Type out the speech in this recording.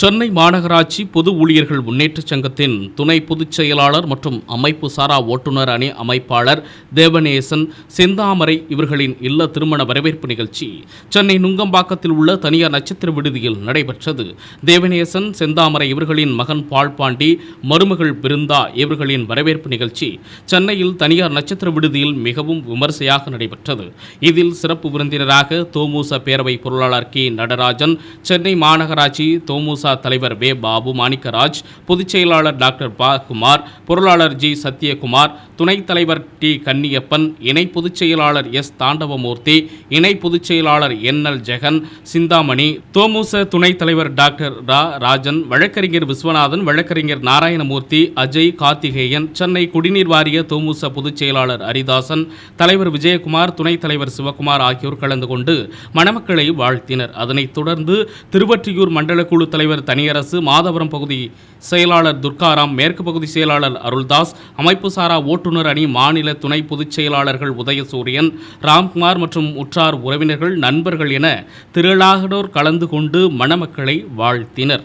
சென்னை மாநகராட்சி பொது ஊழியர்கள் முன்னேற்றச் சங்கத்தின் துணை பொதுச் செயலாளர் மற்றும் அமைப்பு சாரா ஓட்டுநர் அணி அமைப்பாளர் தேவநேசன் செந்தாமரை இவர்களின் இல்ல திருமண வரவேற்பு நிகழ்ச்சி சென்னை நுங்கம்பாக்கத்தில் உள்ள தனியார் நட்சத்திர விடுதியில் நடைபெற்றது. தேவநேசன் செந்தாமரை இவர்களின் மகன் பால்பாண்டி மருமகள் பிருந்தா இவர்களின் வரவேற்பு நிகழ்ச்சி சென்னையில் தனியார் நட்சத்திர விடுதியில் மிகவும் விமர்சையாக நடைபெற்றது. இதில் சிறப்பு விருந்தினராக தோமுச பேரவை பொருளாளர் கே நடராஜன் சென்னை மாநகராட்சி தோமுச தலைவர் வே. பாபு மாணிக்கராஜ் பொதுச் செயலாளர் டாக்டர் பா. குமார் பொருளாளர் ஜி. சத்யகுமார் துணைத் தலைவர் டி. கன்னியப்பன் இணை பொதுச் செயலாளர் எஸ். தாண்டவமூர்த்தி இணை பொதுச் செயலாளர் என். எல். ஜெகன் சிந்தாமணி தோமுச துணைத் தலைவர் டாக்டர் ரா. ராஜன் வழக்கறிஞர் விஸ்வநாதன் வழக்கறிஞர் நாராயணமூர்த்தி அஜய் கார்த்திகேயன் சென்னை குடிநீர் வாரிய தோமுச பொதுச் செயலாளர் ஹரிதாசன் தலைவர் விஜயகுமார் துணைத் தலைவர் சிவகுமார் ஆகியோர் கலந்து கொண்டு மணமக்களை வாழ்த்தினர். அதனைத் தொடர்ந்து திருவற்றியூர் மண்டல குழு தலைவர் தனியரசு மாதவரம் பகுதி செயலாளர் துர்காராம் மேற்கு பகுதி செயலாளர் அருள்தாஸ் அமைப்பு சாரா ஓட்டுநர் அணி மாநில துணை பொதுச் செயலாளர்கள் உதயசூரியன் ராம்குமார் மற்றும் உற்றார் உறவினர்கள் நண்பர்கள் என திரளானோர் கலந்து கொண்டு மணமக்களை வாழ்த்தினர்.